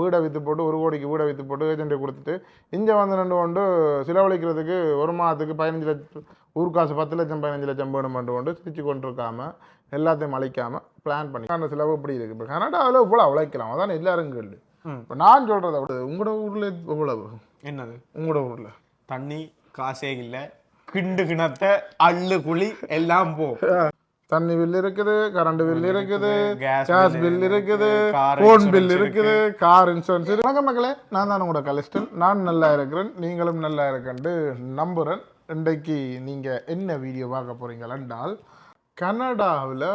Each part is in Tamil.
வீடை விற்று போட்டு ஒரு கோடிக்கு வீடை விற்று போட்டு ஏஜென்ட்டை கொடுத்துட்டு இங்கே வந்து ரெண்டு கொண்டு செலவழிக்கிறதுக்கு ஒரு மாதத்துக்கு பதினஞ்சு லட்சம் ஊர் காசு பத்து லட்சம் பதினஞ்சு லட்சம் வேணுமென்று கொண்டு சிரிச்சு கொண்டு இருக்காம எல்லாத்தையும் அழிக்காம பிளான் பண்ணி. அந்த செலவு இப்படி இருக்கு? இப்போ கனடாவில் இவ்வளோ உழைக்கலாம் அதான் எல்லாரும் கேள்வி. இப்போ நான் சொல்கிறத விட உங்களோட ஊரில் எவ்வளவு? என்னது? உங்களோட ஊரில். தண்ணி காசே இல்ல. கிண்டு கிணத்த அள்ளு குழி எல்லாம் போ. தண்ணி பில் இருக்குது கரண்ட் பில் இருக்குது கேஸ் பில் இருக்குது ஃபோன் பில் இருக்குது. கார் இன்சூரன்ஸ் வணக்கம் மக்களே நான் தான் உங்களோட கலிஸ்டன். நான் நல்லா இருக்கிறேன் நீங்களும் நல்லா இருக்கேன்ட்டு நம்புகிறேன் இன்றைக்கு நீங்கள் என்ன வீடியோ பார்க்க போகிறீங்கள் என்றால் கனடாவில்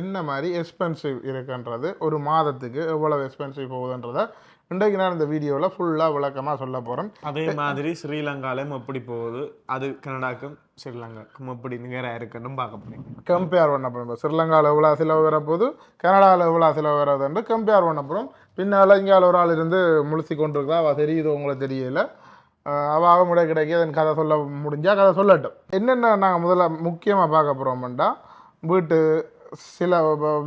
என்ன மாதிரி எக்ஸ்பென்சிவ் இருக்குன்றது ஒரு மாதத்துக்கு எவ்வளவு எக்ஸ்பென்சிவ் போகுதுன்றதை இன்றைக்கு நான் இந்த வீடியோவில் ஃபுல்லாக விளக்கமாக சொல்ல போகிறேன் அதே மாதிரி ஸ்ரீலங்காலையும் எப்படி போகுது? அது கனடாக்கும் ஸ்ரீலங்காக்கும் எப்படி நிகராக இருக்குன்னு பார்க்க போறீங்க. கம்பேர் பண்ண போகிறோம் ஸ்ரீலங்காவில் எவ்வளோ செலவு வரப்போது கனடாவில் எவ்வளோ செலவு வராதுன்னு கம்பேர் பண்ண போகிறோம் பின்னால் இங்கே ஒரு ஆள் இருந்து முழுசி கொண்டிருக்கா அவள் தெரியுது உங்களுக்கு தெரியல. அவள் முறை கிடைக்க அதன் கதை சொல்ல முடிஞ்சா கதை சொல்லட்டும். என்னென்ன நாங்கள் முதல்ல முக்கியமாக பார்க்க போகிறோம்டா வீட்டு சில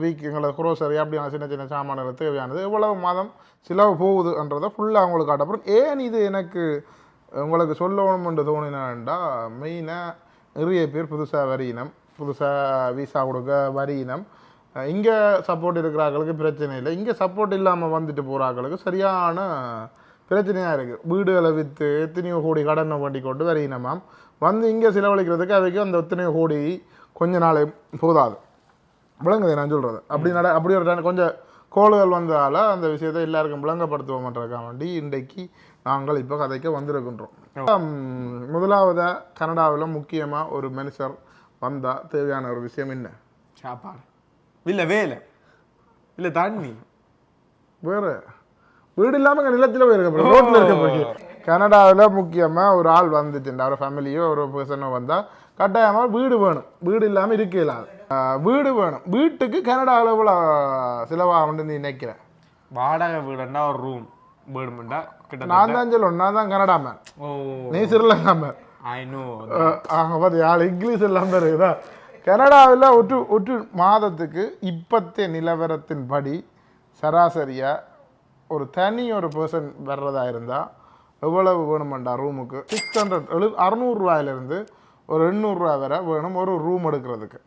வீக் எங்களுக்கு குரோசரி அப்படியான சின்ன சின்ன சாமான்கள் தேவையானது எவ்வளவு மாதம் செலவு போகுதுன்றதை ஃபுல்லாக அவங்களுக்கு காட்டப்படும். ஏன் இது எனக்கு உங்களுக்கு சொல்லணும்னு தோணினாண்டா மெயினாக நிறைய பேர் புதுசாக வரியினம் புதுசாக விசா கொடுக்க வரியினம். இங்கே சப்போர்ட் இருக்கிறாங்களுக்கு பிரச்சனை இல்லை. இங்கே சப்போர்ட் இல்லாமல் வந்துட்டு போகிறாங்களுக்கு சரியான பிரச்சனையாக இருக்குது வீடுகளை விற்று எத்தனையோ கோடி கடனை வண்டி கொண்டு வரியினமாம். வந்து இங்கே செலவழிக்கிறதுக்கு அவைக்கு அந்த எத்தனையோ கோடி கொஞ்ச நாள் போதாது. விளங்குது நான் சொல்கிறது அப்படி நட அப்படி ஒரு கொஞ்சம் கோளுகள் வந்ததால் அந்த விஷயத்தை எல்லாருக்கும் விளங்கப்படுத்துவோம்ன்றதுக்காக வேண்டி இன்றைக்கு நாங்கள் இப்போ கதைக்க வந்திருக்கின்றோம். முதலாவதாக கனடாவில் முக்கியமாக ஒரு மனுஷர் வந்தால் தேவையான ஒரு விஷயம் என்ன? சாப்பாடு. இல்ல வேலை. இல்ல தண்ணி. வேறு. வீடு இல்லாமல் நிலத்தில் போயிருக்க ரோட்டில் இருக்க போய் கனடாவில் முக்கியமாக ஒரு ஆள் வந்துச்சுண்டா ஒரு ஃபேமிலியோ ஒரு பர்சனோ வந்தால் கட்டாயமாக வீடு வேணும். வீடு இல்லாமல் இருக்க இல்லாது வீடு வேணும். வீட்டுக்கு கனடாவில் இவ்வளோ செலவாகும்னு நீ நினைக்கிற? வாடகை வீடுன்னா ஒரு ரூம் வேணுமெண்டா கிட்ட நான் தான் சொல்லுவேன் நான் தான் கனடா மேன் ஓ. நீ ஸ்ரீலங்கா மேன் ஐ நோ பார்த்து ஆள் இங்கிலீஷ் இல்லாமல் இருக்குதா கனடாவில் ஒற்று ஒற்று மாதத்துக்கு இப்பத்திய நிலவரத்தின்படி சராசரியாக ஒரு தனி ஒரு பர்சன் வர்றதா இருந்தால் எவ்வளவு வேணுமெண்டா ரூமுக்கு சிக்ஸ் ஹண்ட்ரட் எழு அறநூறுரூவாயிலிருந்து ஒரு எண்ணூறுரூவா வரை வேணும் ஒரு ரூம் எடுக்கிறதுக்கு.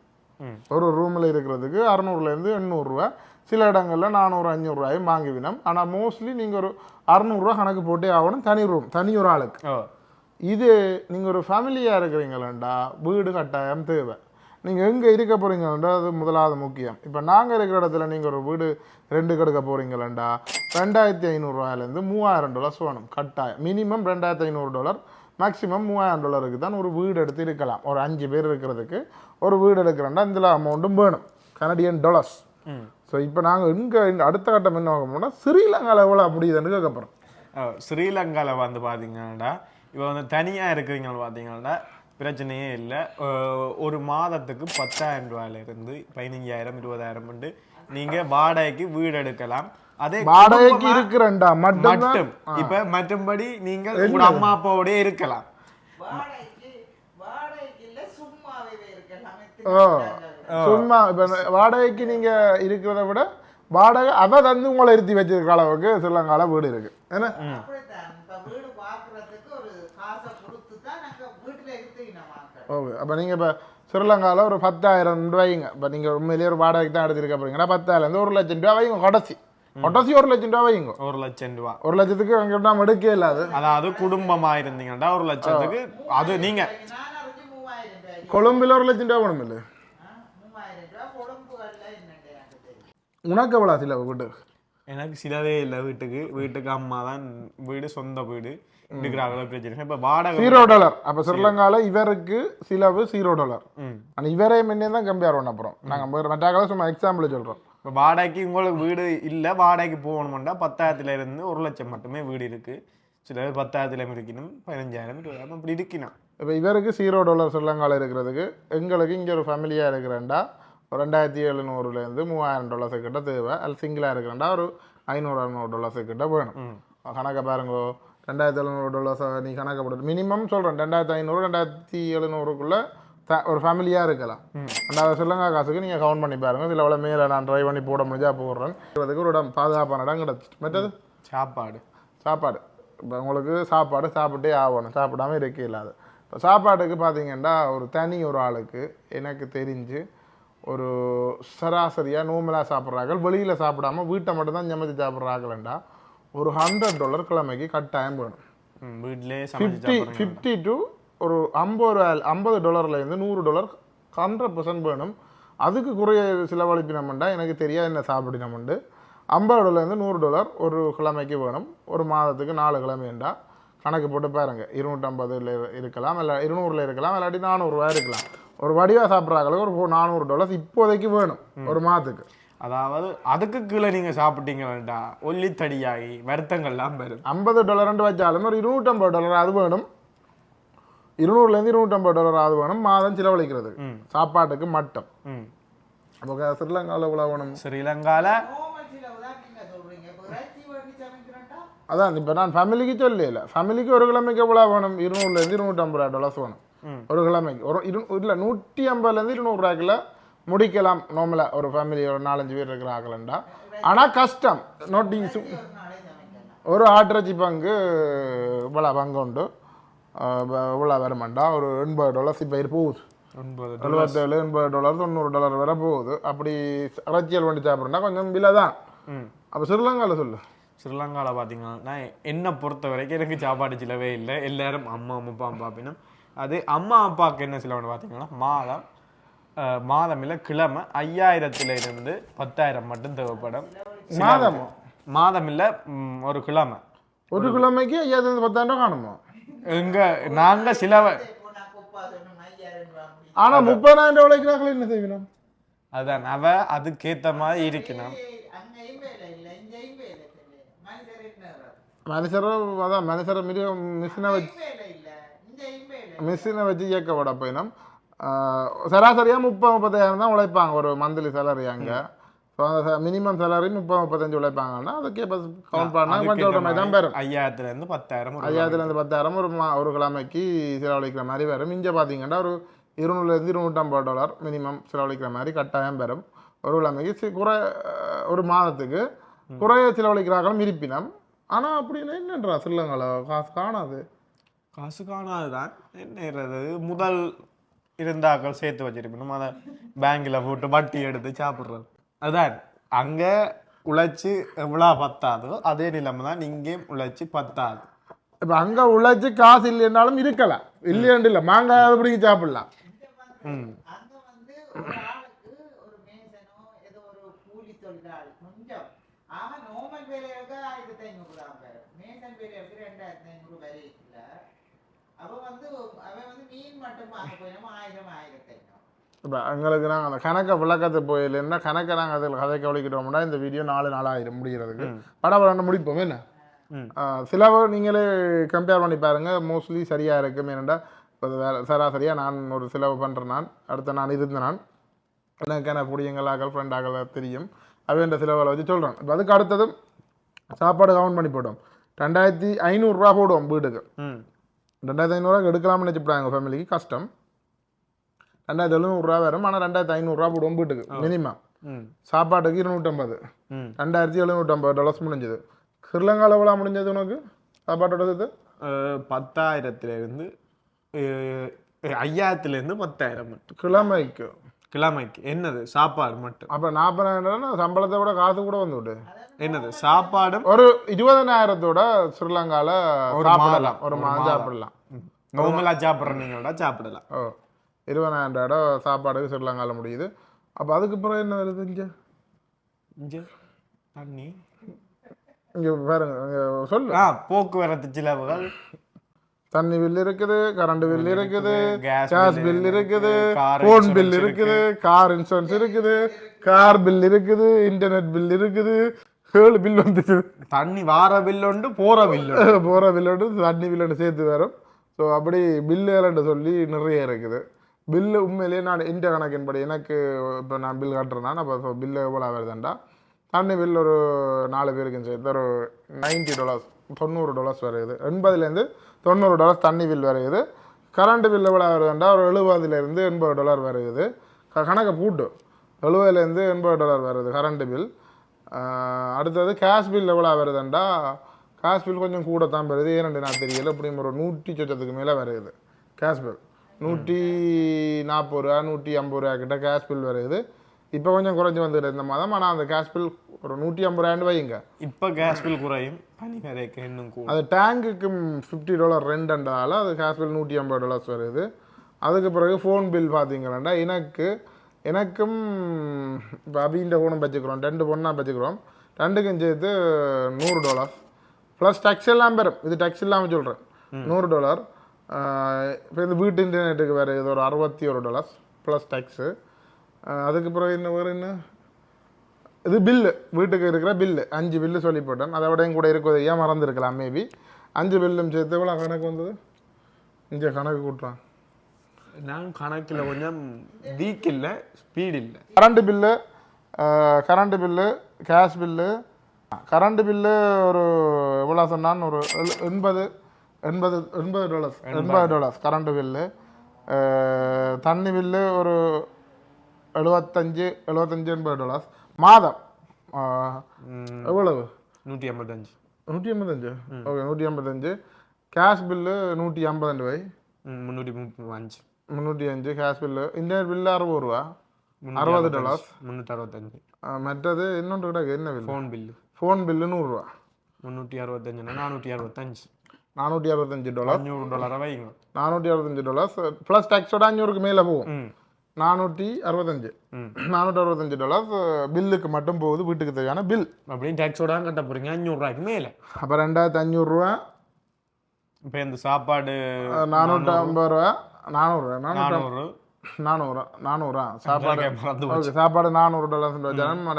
ஒரு ரூமில் இருக்கிறதுக்கு அறநூறுலேருந்து எண்ணூறுரூவா. சில இடங்களில் நானூறு அஞ்சூறுரூவாயும் வாங்கிவினோம் ஆனால் மோஸ்ட்லி நீங்கள் ஒரு அறநூறுரூவா கணக்கு போட்டே ஆகணும் தனி ரூம் தனி ஒரு ஆளுக்கு. இது நீங்கள் ஒரு ஃபேமிலியாக இருக்கிறீங்களா வீடு கட்டாயம் தேவை. நீங்கள் எங்கே இருக்க போகிறீங்களா அது முதலாவது முக்கியம். இப்போ நாங்கள் இருக்கிற இடத்துல நீங்கள் ஒரு வீடு ரெண்டு கெடுக்க போகிறீங்களா ரெண்டாயிரத்தி ஐநூறுரூவாயிலேருந்து மூவாயிரம் டாலர்ஸ் வேணும் கட்டாயம். மினிமம் ரெண்டாயிரத்தி ஐநூறு டாலர் மேக்ஸிமம் மூவாயிரம் டாலருக்கு தான் ஒரு வீடு எடுத்து இருக்கலாம். ஒரு அஞ்சு பேர் இருக்கிறதுக்கு ஒரு வீடு எடுக்கிறேன்டா இந்த அமௌண்ட்டும் வேணும். கனடியன் டாலர்ஸ் ம். ஸோ இப்போ நாங்கள் இங்கே அடுத்த கட்டம் என்ன பார்க்க போனால் ஸ்ரீலங்காவில் எவ்வளோ அப்படிதுன்னு கேட்க போகிறோம் ஓ, ஸ்ரீலங்கால வந்து பாத்தீங்கன்னா இப்போ வந்து தனியா இருக்கிறவங்க பார்த்தீங்கன்னா பிரச்சனையே இல்லை. ஒரு மாதத்துக்கு பத்தாயிரம் ரூபாயில இருந்து பதினஞ்சாயிரம் இருபதாயிரம் உண்டு. நீங்க வாடகைக்கு வீடு எடுக்கலாம். அதே வாடகைக்கு குடும்பமா இருக்கிறேன்டா. மட்டும். மட்டும் இப்ப மற்றும்படி நீங்கள் உங்க அம்மா அப்பாவோட இருக்கலாம். சும்மா இப்போ வாடகைக்கு நீங்க இருக்கிறத விட வாடகை அதை தந்து உங்களை இருத்தி வச்சிருக்க அளவுக்கு ஸ்ரீலங்கால வீடு இருக்கு. ஏன்னா ஓகே அப்போ நீங்க இப்போ ஸ்ரீலங்கால ஒரு பத்தாயிரம் ரூபாய்ங்க. இப்போ நீங்க உண்மையிலேயே ஒரு வாடகைக்கு தான் எடுத்துருக்க போறீங்கன்னா பத்தாயிரம் ஒரு லட்சம் ரூபா வைங்க கடைசி. கடைசி ஒரு லட்சம் ரூபா வைங்க ஒரு லட்சம் ரூபா ஒரு லட்சத்துக்கு அங்கே நம்ம எடுக்கவே இல்லாது அதாவது குடும்பமா இருந்தீங்கன்னா ஒரு லட்சத்துக்கு. அது நீங்க. கொழும்புல ஒரு லட்சம் ரூபா வேணும் இல்லை. உனக்கு எவ்வளோ சில வீடு எனக்கு சிலவே இல்லை வீட்டுக்கு. வீட்டுக்கு அம்மா தான் வீடு சொந்த வீடு. பிரச்சனை இப்ப வாடகை ஜீரோ டாலர் அப்போ ஸ்ரீலங்கால இவருக்கு சிலவு ஜீரோ டாலர் ஆனால் இவரே முன்னே தான் கம்பேர் பண்ண போகிறோம் நாங்கள் மற்ற சும்மா எக்ஸாம்பிள் சொல்கிறோம் இப்போ வாடகைக்கு உங்களுக்கு வீடு இல்லை வாடகைக்கு போகணுமெண்டா பத்தாயிரத்துல இருந்து ஒரு லட்சம் மட்டுமே வீடு இருக்கு. சில பேர் பத்தாயிரத்துல இருக்கணும் பதினஞ்சாயிரம் இருபதாயிரம் அப்படி இருக்கணும் இப்போ இவருக்கு ஜீரோ டாலர் ஸ்ரீலங்காவில் இருக்கிறதுக்கு எங்களுக்கு இங்கே ஒரு ஃபேமிலியாக இருக்கிறேன்டா. ஒரு ரெண்டாயிரத்தி எழுநூறுலேருந்து மூவாயிரம் டாலர்ஸு கிட்ட தேவை. அது சிங்கிளாக இருக்கிறேன்டா. ஒரு ஐநூறு அறுநூறு டாலர்ஸு கிட்ட வேணும். கணக்கை பாருங்கோ. ரெண்டாயிரத்தி எழுநூறு டாலர்ஸை நீ கணக்கு போட்டு மினிமம் சொல்கிறேன் ரெண்டாயிரத்தி ஐநூறு ரெண்டாயிரத்தி எழுநூறுக்குள்ளே ஒரு ஃபேமிலியாக இருக்கலாம். ரெண்டாவது ஸ்ரீலங்கா காசுக்கு நீங்கள் கவுண்ட் பண்ணி பாருங்க. இதில் எவ்வளோ மேலே நான் ட்ரை பண்ணி போட முடிஞ்சா போடுறேன். அதுக்கு ஒரு இடம் பாதுகாப்பான இடம் கிடச்சிட்டு மற்றது? சாப்பாடு. சாப்பாடு. இப்போ உங்களுக்கு சாப்பாடு சாப்பிட்டே ஆகணும். சாப்பிடாம இருக்க இல்லாது. இப்போ சாப்பாட்டுக்கு பார்த்தீங்கன்னா ஒரு தனி ஒரு ஆளுக்கு எனக்கு தெரிஞ்சு ஒரு சராசரியாக நோமலாக சாப்பிட்றாங்க வெளியில் சாப்பிடாம வீட்டை மட்டும்தான் சமைச்சு சாப்பிட்றாங்களேண்டா ஒரு ஹண்ட்ரட் டாலர் கிழமைக்கு கட்டாயம் வேணும். ம், வீட்டிலே சமைச்சு ஃபிஃப்டி ஃபிஃப்டி டு ஒரு ஐம்பது ரூபா ஐம்பது டாலர்லேருந்து நூறு டாலர் ஹண்ட்ரட் பர்சன்ட் வேணும். அதுக்கு குறைய செலவழிப்பினோம்டா எனக்கு தெரியாது என்ன சாப்பிடினோம்ண்டு ஐம்பது டாலர்லேருந்து நூறு டாலர் ஒரு கிழமைக்கு வேணும். ஒரு மாதத்துக்கு நாலு கிழமைண்டா? கணக்கு போட்டு பாருங்க. இருநூற்றம்பதுல இருக்கலாம் இல்லை இருநூறுல இருக்கலாம் இல்லாட்டி நானூறுரூவா இருக்கலாம். ஒரு வடிவாக சாப்பிட்றாங்களுக்கு ஒரு நானூறு டாலர்ஸ் இப்போதைக்கு வேணும் ஒரு மாதத்துக்கு. அதாவது அதுக்கு கீழே நீங்க சாப்பிட்டீங்கன்னா ஒல்லித்தடியாகி வருத்தங்கள்லாம் வரும். ஐம்பது டாலர்னு வச்சாலும் ஒரு இருநூற்றம்பது டாலர் அது வேணும். இருநூறுலேருந்து இருநூற்றம்பது டாலர் அது வேணும் மாதம் செலவழிக்கிறது. சாப்பாட்டுக்கு மட்டும். அப்போ ஸ்ரீலங்காவில் எவ்வளோ வேணும் சமைக்கிறேன்டா அதான் இப்போ நான் ஃபேமிலிக்கு சொல்லல ஃபேமிலிக்கு ஒரு கிழமைக்கு எவ்வளோ வேணும் இருநூறுலேருந்து இருநூற்றம்பது ரூபா டாலர்ஸ் வேணும். ஒரு கிழமைக்கு. ஒரு இரு இல்லை நூற்றி ஐம்பதுலேருந்து இருநூறுவாய்க்குள்ள முடிக்கலாம். நார்மலாக ஒரு ஃபேமிலி ஒரு நாலஞ்சு பேர் இருக்கிற ஆகலண்டா ஆனால் கஷ்டம். நோட்டி ஒரு ஆட்டிறைச்சி பங்கு இவ்வளோ பங்கு உண்டு. இவ்வளோ வருமாண்டா? ஒரு எண்பது டாலர்ஸ் இப்போ போகுது. ஒன்பது எழுபத்தேழு எண்பது டாலர் தொண்ணூறு டாலர் வரை போகுது. அப்படி இறைச்சியல் வண்டி சாப்பிட்றா கொஞ்சம் விலை தான். அப்போ ஸ்ரீலங்காவில் சொல்லு. ஸ்ரீலங்காவில் பார்த்தீங்கன்னா என்னை பொறுத்த வரைக்கும் எனக்கு சாப்பாடு சிலவே இல்லை. எல்லாரும் அம்மா அப்பா அப்பா அப்படின்னும் அது அம்மா அப்பாவுக்கு என்ன செலவுன்னு பார்த்தீங்கன்னா மாதம் மாதம் இல்லை கிழமை ஐயாயிரத்துல இருந்து பத்தாயிரம் மட்டும் தேவைப்படும். மாதம்? மாதம் இல்லை ஒரு கிழமை. ஒரு கிழமைக்கு ஐயாயிரத்து பத்தாயிரம் ரூபா காணுமா? எங்க நாங்க சிலவ இப்போ நான் குப்பா சொன்னோம் ஐயாயிரம் ரூபா அப்படி ஆனால் முப்பதாயிரம் உழைக்கிறாங்களே என்ன செய்யணும் அதான் அவ அதுக்கேத்த மாதிரி இருக்கணும் அங்கேயும் வேலை இல்லை இங்கேயும் வேலை இல்லை மனிதர் என்ன மனுஷரை அதான் மனுஷரை மீறி மிஷினை வச்சு மிஷினை வச்சு இயக்க விட போயினும். சராசரியாக முப்பது முப்பத்தாயிரம் தான் உழைப்பாங்க ஒரு மந்த்லி சேலரி அங்கே. ஸோ அந்த மினிமம் சேலரி முப்பது முப்பத்தஞ்சு உழைப்பாங்கன்னா அதுக்கே கவுண்ட் பண்ணால் கொஞ்சம் சொல்கிற மாதிரி தான் பெறும் ஐயாயிரத்துல இருந்து பத்தாயிரம் ஐயாயிரத்துலேருந்து பத்தாயிரம் ஒரு மா ஒரு கிழமைக்கு செலவழிக்கிற மாதிரி வரும். இங்கே பார்த்தீங்கன்னா ஒரு இருநூறுலேருந்து இருநூற்றம்பது டாலர் மினிமம் செலவழிக்கிற மாதிரி கட்டாயம் பெறும் ஒரு கிழமைக்கு குறை ஒரு மாதத்துக்கு குறைய செலவழிக்கிறார்களும் இருப்பினம். ஆனால் அப்படின்னு என்னன்றா ஸ்ரீலங்காவில் காசு காணாது. காசு காணாதுதான். என்னது முதல் இருந்தாக்கள் சேர்த்து வச்சிருக்கணும் அதை பேங்க்ல போட்டு வட்டி எடுத்து சாப்பிட்றது. அதான் அங்க உழைச்சு எவ்வளோ பத்தாதோ அதே நிலைமை தான் இங்கேயும் உழைச்சு பத்தாது இப்போ அங்கே உழைச்சி காசு இல்லைன்னாலும் இருக்கலாம் இல்லையாண்டு இல்லை மாங்காய் பிடிக்க சாப்பிடலாம் ம் வந்து ஒரு ஆளுக்கு ஒரு மேசனோ ஏதோ ஒரு கூலி தொழிலாளி கொஞ்சம் அவன் நோமல் வேலைகளுக்கு ஆயிரத்தி ஐநூறு தான் பேர் மேசன் வேலைகளுக்கு ரெண்டாயிரத்தி ஐநூறு வரை இல்லை அவ வந்து அவன் வந்து மீன் மட்டும் வாங்க ஆயிரம் ஆயிரத்தி ஐநூறு இப்போ எங்களுக்கு நாங்கள் அந்த கணக்கை விளக்கத்தை போயிலேன்னா கணக்கை நாங்கள் அதில் கதை கவலிக்கிட்டோம்னா இந்த வீடியோ நாலு நாளாயிரம் முடிகிறதுக்கு. படம் முடிப்போம் என்ன? சிலவ நீங்களே கம்பேர் பண்ணி பாருங்க. மோஸ்ட்லி சரியாக இருக்கும். ஏனெண்டா இப்போ வேறு சராசரியாக நான் ஒரு செலவு பண்ணுறேன் நான் அடுத்த நான் இருந்த நான். எனக்கான புடியங்களாக்கள் ஃப்ரெண்டாக்கள் தெரியும். அவைன்ற செலவில் வச்சு சொல்கிறேன் இப்போ அதுக்கு அடுத்ததும் சாப்பாடு கவுண்ட் பண்ணி போட்டோம். ரெண்டாயிரத்தி ஐநூறுரூவா போடுவோம் வீட்டுக்கு. ரெண்டாயிரத்தி ஐநூறுரூவா எடுக்கலாம்னு நினச்சிப்படாங்க ஃபேமிலிக்கு கஷ்டம். ரெண்டாயிரத்தி எழுநூறுரூவா வரும். ஆனால் ரெண்டாயிரத்தி ஐநூறுரூவா போடுவோம் வீட்டுக்கு மினிமம் ம். சாப்பாட்டுக்கு இருநூற்றம்பது. ம். ரெண்டாயிரத்தி எழுநூற்றம்பது டாலர்ஸ் முடிஞ்சது. ஸ்ரீலங்காவில் எவ்வளோ முடிஞ்சது உனக்கு? சாப்பாட்டோட இது அஹ், பத்தாயிரத்துல இருந்து அஹ், ஐயாயிரத்துல இருந்து பத்தாயிரம் மட்டும். கிழமைக்கு. கிழமைக்கு. என்னது? சாப்பாடு மட்டும். அப்போ நாற்பதாயிரம் சம்பளத்தை விட காசு கூட வந்து விடு. என்னது? சாப்பாடும்? ஒரு இருபதனாயிரத்தோட ஸ்ரீலங்காவில் சாப்பிடலாம். ஒரு மாதம் மாதம். சாப்பிடலாம். நார்மலா சாப்பிட்றீங்களா சாப்பிடலாம். ஓ. இருபதாயிரம் ரூபா சாப்பாடுக்கு ஸ்ரீலங்காவில் முடியுது. அப்போ அதுக்கு பிறகு என்ன வருது இங்கே? இங்க தண்ணி. இங்கே பாருங்க சொல்லு. ஆ போக்குவரத்து செலவுகள். தண்ணி பில் இருக்குது கரண்ட் பில் இருக்குது கேஸ் பில் இருக்குது ஃபோன் பில் இருக்குது. கார் இன்சூரன்ஸ் இருக்குது கார் பில் இருக்குது இன்டர்நெட் பில் இருக்குது ஏழு பில் வந்துச்சு. தண்ணி வார பில் உண்டு போற பில் உண்டு. போகிற பில்லோடு தண்ணி பில்லோடு சேர்த்து வரும். ஸோ அப்படி பில்லுகள்னு சொல்லி நிறைய இருக்குது. பில்லு உண்மையிலேயே நான் இந்த கணக்கின்படி எனக்கு இப்போ நான் பில் கட்டுறேன்னா அப்போ பில்லு எவ்வளோ வருதுண்டா தண்ணி பில் ஒரு நாலு பேருக்கு சேர்த்து ஒரு நைன்ட்டி டாலர்ஸ் தொண்ணூறு டாலர்ஸ் வருது. எண்பதுலேருந்து தொண்ணூறு டாலர்ஸ் தண்ணி பில் வருது. கரண்ட் பில் எவ்வளோ வருதுண்டா ஒரு எழுபதுலேருந்து எண்பது டாலர் வருது. க- கணக்கை பூட்டு. எழுபதுலேருந்து எண்பது டாலர் வருது கரண்ட் பில் அடுத்தது கேஷ் பில் எவ்வளோ வருதுண்டா கேஷ் பில் கொஞ்சம் கூட தான் வருது. ஏன்னு நான் தெரியல. இப்படி ஒரு நூற்றி சொச்சத்துக்கு மேலே வருது. கேஷ் பில் நூற்றி நாற்பது ரூபா நூற்றி ஐம்பது ரூபா கிட்ட கேஷ் பில் வருது. இப்போ கொஞ்சம் குறைஞ்சி வந்துட்டு இந்த மாதம். ஆனால் அந்த கேஷ் பில் ஒரு நூற்றி ஐம்பது ரூபான்னு வைங்க இப்போ கேஸ் பில் குறையும் பனி கரைக்கு இன்னும் அது டேங்குக்கு ஃபிஃப்டி டாலர் ரெண்டுன்றதால அது கேஷ் பில் நூற்றி ஐம்பது டாலர்ஸ் வருது. அதுக்கு பிறகு ஃபோன் பில் பார்த்தீங்கன்னா எனக்கு எனக்கும் இப்போ அபின்ற ஃபோனும் வச்சுக்கிறோம். ரெண்டு தான் வச்சுக்கிறோம். ரெண்டுக்கும் சேர்த்து நூறு டாலர் ப்ளஸ் டேக்ஸ் எல்லாம் பெறும். இது டேக்ஸ் இல்லாமல் சொல்கிறேன் நூறு டாலர் இப்போ இந்த வீட்டு இன்டர்நெட்டுக்கு வேறு இது ஒரு அறுபத்தி ஒரு டாலர்ஸ் ப்ளஸ் டேக்ஸு அதுக்கு பிறகு இன்னும் வேறு என்ன? இது பில்லு வீட்டுக்கு இருக்கிற பில்லு அஞ்சு பில்லு சொல்லி போட்டேன். அதை விட கூட இருக்கிறது ஏன் மறந்துருக்கலாம்? மேபி அஞ்சு பில்லும் சேர்த்து எவ்வளோ கணக்கு வந்தது? இங்கே கணக்கு கூட்டுறான் நான் கணக்கில் கொஞ்சம் வீக் இல்லை ஸ்பீட் இல்லை. Current bill current bill gas bill current bill ஒரு எவ்வளோ சொன்னான் ஒரு எண்பது. எண்பது எண்பது டாலர்ஸ் எண்பது. டாலர்ஸ் கரண்ட் பில்லு தண்ணி பில்லு ஒரு எழுபத்தஞ்சு எழுபத்தஞ்சு எண்பது டாலர்ஸ் மாதம். எவ்வளவு? நூற்றி ஐம்பத்தஞ்சு. நூற்றி எண்பத்தஞ்சு ஓகே நூற்றி எண்பத்தஞ்சு கேஷ் பில்லு நூற்றி ஐம்பது ரூபாய் முந்நூற்றி அஞ்சு முந்நூற்றி அஞ்சு கேஷ் பில்லு இந்தியன் பில்லு அறுபது ரூபா. அறுபது டாலர்ஸ் முந்நூற்றி அறுபத்தஞ்சு. மற்றது இன்னொன்று கிடக்கு என்ன bill phone bill phone bill நூறுரூவா முந்நூற்றி அறுபத்தஞ்சுனா நானூற்றி அறுபத்தஞ்சு. நானூற்றி அறுபத்தஞ்சு டாலர் அஞ்சூறு டாலரை வைங்க நானூற்றி அறுபத்தஞ்சு டாலர்ஸ் ப்ளஸ் டேக்ஸோட அஞ்சூறுக்கு மேலே போகும் நானூற்றி அறுபத்தஞ்சு. நானூற்றி அறுபத்தஞ்சு டாலர்ஸ் பில்லுக்கு மட்டும் போகுது வீட்டுக்கு தேவையான பில் அப்படின்னு டேக்ஸோட கட்ட போகிறீங்க அஞ்சூறுரூவாய்க்கு மேலே அப்போ ரெண்டாயிரத்தி அஞ்சூறுரூவா இப்போ இந்த சாப்பாடு நானூற்றி ஐம்பது ரூபா நானூறுரூவா நானூறு நானூறுரூவா நானூறுரூவா சாப்பாடு சாப்பாடு நானூறு டாலர்ஸ்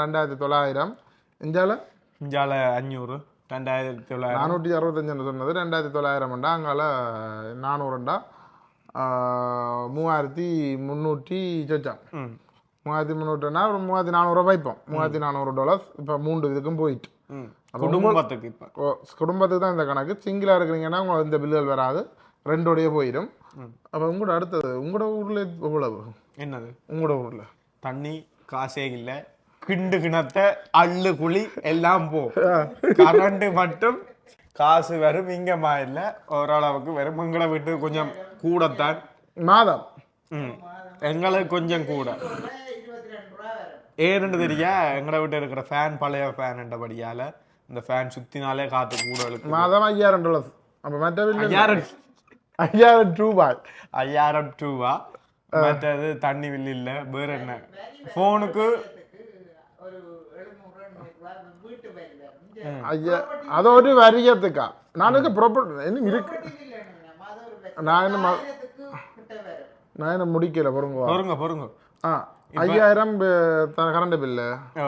ரெண்டாயிரத்தி தொள்ளாயிரம் இந்தியாவில் இஞ்சால அஞ்சூறு ரெண்டாயிரத்தி தொள்ளாயிரம் நானூற்றி அறுபத்தஞ்சுன்னு சொன்னது ரெண்டாயிரத்தி தொள்ளாயிரம்டா அங்கால நானூறுண்டா மூவாயிரத்தி முந்நூற்றி சொச்சான் மூவாயிரத்தி முந்நூற்றுனா ஒரு மூவாயிரத்தி நானூறுரூவா வைப்போம் மூவாயிரத்தி நானூறு டாலர்ஸ் இப்போ மூன்று இதுக்கும் போயிட்டு குடும்பத்துக்கு இப்போ குடும்பத்துக்கு தான் இந்த கணக்கு சிங்கிளாக இருக்கிறீங்கன்னா உங்களுக்கு இந்த பில்லுகள் வராது ரெண்டோடய போயிடும் அப்போ உங்களோட அடுத்தது உங்களோட ஊரில் எவ்வளவு என்னது உங்களோட ஊரில் தண்ணி காசே இல்லை கிண்டு கிணத்த அள்ளு குழி எல்லாம் போ. கரண்ட் மட்டும் காசு வரும் இங்கம்மா இல்லை. ஓரளவுக்கு வரும் எங்களை விட்டு கொஞ்சம் கூடத்தான். மாதம். ம். எங்களுக்கு கொஞ்சம் கூட. ரூபா ஏன்னு தெரியா? எங்களை விட்டு இருக்கிற ஃபேன் பழைய ஃபேன்ன்றபடியால இந்த ஃபேன் சுத்தினாலே காத்து கூட மாதம் ஐயாயிரம் டாலர்ஸ் அப்போ மற்ற ஐயாயிரம். ஐயாயிரம் ரூபாய் ஐயாயிரம் டூவா மற்றது தண்ணி பில் இல்ல. வேற என்ன? ஃபோனுக்கு ஒரு எழுநூறு எண்ணூறு ரூபா வீட்டு வரி வரும் இங்க ஐயா அது ஒரு வரியத்துக்கா நானுக்கு ப்ராப்பர் இன்னும் இருக்கு. நான் என்ன நான் என்ன முடிக்கல பொறுங்க. பொறுங்க பொறுங்க. ஆ ஐயாயிரம் கரண்ட் பில்லு இப்போ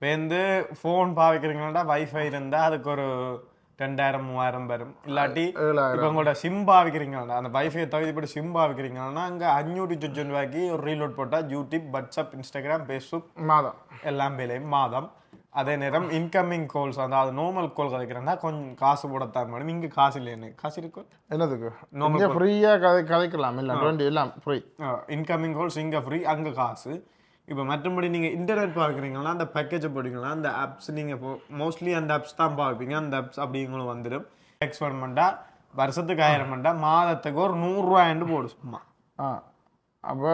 வந்து ஃபோன் பாவிக்கிறீங்கன்னா வைஃபை இருந்தா அதுக்கு ஒரு ரெண்டாயிரம் மூவாயிரம் வரும். இல்லாட்டி இப்போ உங்களோட சிம் பாவிக்கிறீங்கன்னா அந்த வைஃபை தகுதிப்படி சிம் பாவிக்கிறீங்கன்னா அங்க அஞ்சூற்றி சொச்சம் ரூபாய்க்கு ஒரு ரீலோட் போட்டா யூடியூப் வாட்ஸ்அப் இன்ஸ்டாகிராம் ஃபேஸ்புக் மாதம். எல்லாம் விலையும் மாதம். அதே நேரம் இன்கமிங் கால்ஸ் அதாவது நார்மல் கால் கதைக்கிறேன்னா கொஞ்சம் காசு போடத்தான் மேடம் இங்கே காசு இல்லை எனக்கு. காசு இருக்கும் என்னதுக்கு? இங்கே ஃப்ரீயாக கதை கதைக்கலாம். இல்லை டுவெண்ட்டி எல்லாம் ஃப்ரீ இன்கமிங் கால்ஸ் இங்கே ஃப்ரீ அங்கே காசு. இப்போ மற்றபடி நீங்கள் இன்டர்நெட் பார்க்குறீங்கன்னா அந்த பேக்கேஜை போட்டிங்கன்னா அந்த ஆப்ஸ் நீங்கள் மோஸ்ட்லி அந்த ஆப்ஸ் தான் பார்ப்பீங்க. அந்த ஆப்ஸ் அப்படிங்களும் வந்துடும். எக்ஸ்பெரிமெண்ட்டா வருஷத்துக்கு ஆயிரம் மண்டா மாதத்துக்கு ஒரு நூறுரூவாயின்னு போடு சும்மா. ஆ. அப்போ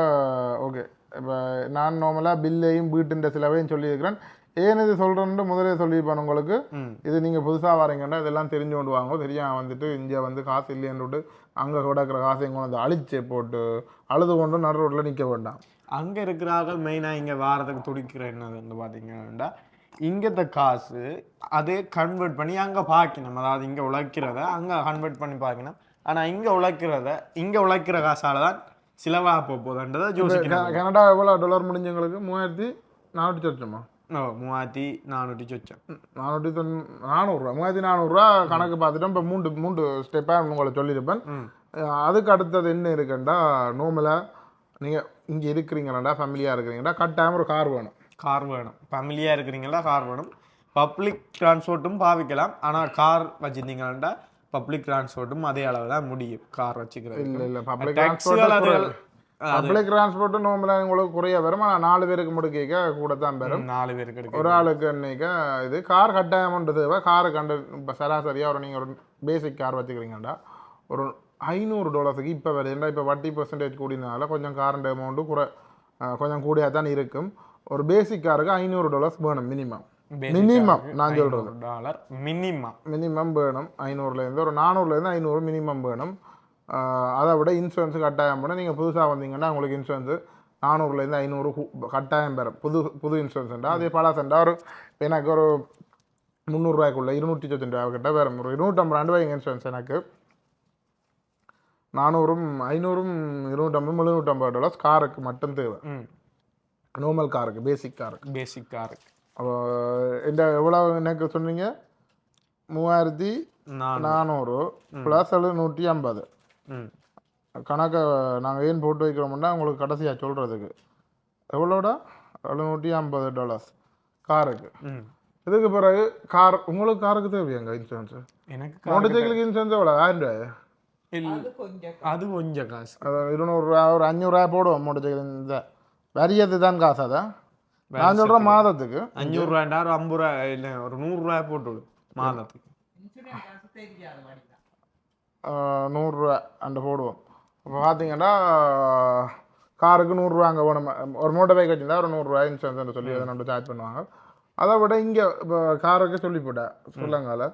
ஓகே இப்போ நான் நார்மலாக பில்லையும் வீட்டுன்ற செலவையும் சொல்லியிருக்கிறேன். ஏன் இது சொல்கிறேன்னு முதலே சொல்லியிருப்பேன் உங்களுக்கு. இது நீங்கள் புதுசாக வரீங்கன்னா இதெல்லாம் தெரிஞ்சு கொண்டு வாங்க. தெரியாம வந்துட்டு இங்கே வந்து காசு இல்லைன்னு அங்கே கிடக்கிற காசையும் கொண்டு வந்து அழிச்சு போட்டு அழுது கொண்டு நடு ரோட்டில் நிற்க வேண்டாம். அங்கே இருக்கிறார்கள் மெயினாக இங்கே வாரத்துக்கு துடிக்கிற என்னது வந்து பார்த்தீங்கன்னா இங்கத்த காசு அதே கன்வெர்ட் பண்ணி அங்கே பார்க்கணும் அதாவது இங்கே உழைக்கிறத அங்கே கன்வெர்ட் பண்ணி பார்க்கணும் ஆனால் இங்கே உழைக்கிறத இங்கே உழைக்கிற காசால தான் சிலவாக போக போகுதுன்றதை யோசிக்கணும். கனடா எவ்வளோ டாலர் முடிஞ்சவங்களுக்கு மூவாயிரத்தி நானூற்றி சொச்சமா? மூவாயிரத்தி நானூற்றி சொச்சம். நானூற்றி தொண்ணூ நானூறுரூவா மூவாயிரத்தி நானூறுரூவா கணக்கு பார்த்துட்டு இப்போ மூன்று மூன்று ஸ்டெப்பாக உங்களை சொல்லியிருப்பேன். அதுக்கு அடுத்தது என்ன இருக்குண்டா நோமலாக நீங்கள் இங்கே இருக்கிறீங்களாண்டா ஃபேமிலியாக இருக்கிறீங்கடா கட்டாயம் ஒரு கார் வேணும். கார் வேணும். ஃபேமிலியாக இருக்கிறீங்களா கார் வேணும். பப்ளிக் டிரான்ஸ்போர்ட்டும் பாவிக்கலாம். ஆனால் கார் வச்சுருந்தீங்கன்னா பப்ளிக் டிரான்ஸ்போர்ட்டும் அதே அளவு தான் முடியும். கார் வச்சுக்கிறது இல்லை இல்லை பப்ளிக் அது பப்ளிக் டிரான்ஸ்போர்ட் நார்மலாக உங்களுக்கு குறைய வரும். ஆனால் நாலு பேருக்கு முடுக்கிக்க கூட தான் வரும் நாலு பேருக்கு ஒரு ஆளுக்கு இன்னைக்கு இது கார் கட்டாயம்ன்றது தேவை. காரு கண்டு இப்போ சராசரியாக ஒரு நீங்கள் ஒரு பேசிக் கார் வச்சுக்கிறீங்கடா ஒரு ஐநூறு டாலர்ஸுக்கு இப்போ வருது ஏன்னா இப்போ வட்டி பர்சன்டேஜ் கூடினால கொஞ்சம் காரண்ட் அமௌண்ட்டு குறை கொஞ்சம் கூடியாக தான் இருக்கும். ஒரு பேசிக் காருக்கு ஐநூறு டாலர்ஸ் வேணும் மினிமம் மினிமம் நான் சொல்கிறது டாலர் மினிமம் மினிமம் வேணும் ஐநூறுலேருந்து ஒரு நானூறுலேருந்து ஐநூறு மினிமம் வேணும். அதை விட இன்சூரன்ஸ் கட்டாயம் பண்ண நீங்கள் புதுசாக வந்தீங்கன்னா உங்களுக்கு இன்சூரன்ஸு நானூறுலேருந்து ஐநூறு கட்டாயம் பெறும். புது புது இன்சூரன்ஸ்ண்டா அதே பலாசண்டா ஒரு எனக்கு ஒரு முந்நூறுரூவாய்க்குள்ள இருநூற்றி சொச்சம் ரூபா கிட்ட வரும் ஒரு இருநூற்றம்பது ரூபாய் இன்சூரன்ஸ் எனக்கு. நானூறும் ஐநூறும் இருநூற்றம்பது எழுநூற்றம்பது டாலர்ஸ் காருக்கு மட்டும் தேவை. நார்மல் காருக்கு பேசிக் காருக்கு பேசிக் காருக்கு அப்போ இந்த எவ்வளோ எனக்கு சொன்னீங்க? மூவாயிரத்தி நான் நானூறு ப்ளஸ் எழுநூற்றி ஐம்பது. கணக்கை நாங்கள் ஏன் போட்டு வைக்கிறோம்னா உங்களுக்கு கடைசியாக சொல்கிறதுக்கு எவ்வளோடா? எழுநூற்றி ஐம்பது டாலர்ஸ் காருக்கு. ம். இதுக்கு பிறகு கார் உங்களுக்கு காருக்கு தேவையாங்க இன்சூரன்ஸு எனக்கு மோட்டர் சைக்கிளுக்கு இன்சூரன்ஸ் எவ்வளோ ஆயிரம் ரூபாய்? அது கொஞ்சம் அது கொஞ்சம் காசு. அது இருநூறுவா ஒரு அஞ்சூறுரூவா போடுவோம் மோட்டர் சைக்கிள் இந்த வரியது தான் காசு அதான் நான் சொல்கிறேன் மாதத்துக்கு. அஞ்சூறு ரூபாண்டா ஒரு ஐம்பது ரூபா இல்லை ஒரு நூறு ரூபாய் போட்டு மாதத்துக்கு இன்சூரன்ஸ் காசு தெரியாது வடிதான் ஆஹ் நூறுரூவா அந்த போடுவோம். இப்போ பார்த்தீங்கன்னா காருக்கு நூறுரூவா அங்கே வேணும் ஒரு மோட்டர் பைக் வச்சுருந்தா ஒரு நூறுரூவா இன்சூரன்ஸ் சொல்லி அதை நம்ம சார்ஜ் பண்ணுவாங்க. அதை விட இங்கே இப்போ காருக்கு சொல்லி போட்டேன் ஸ்ரீலங்காவில்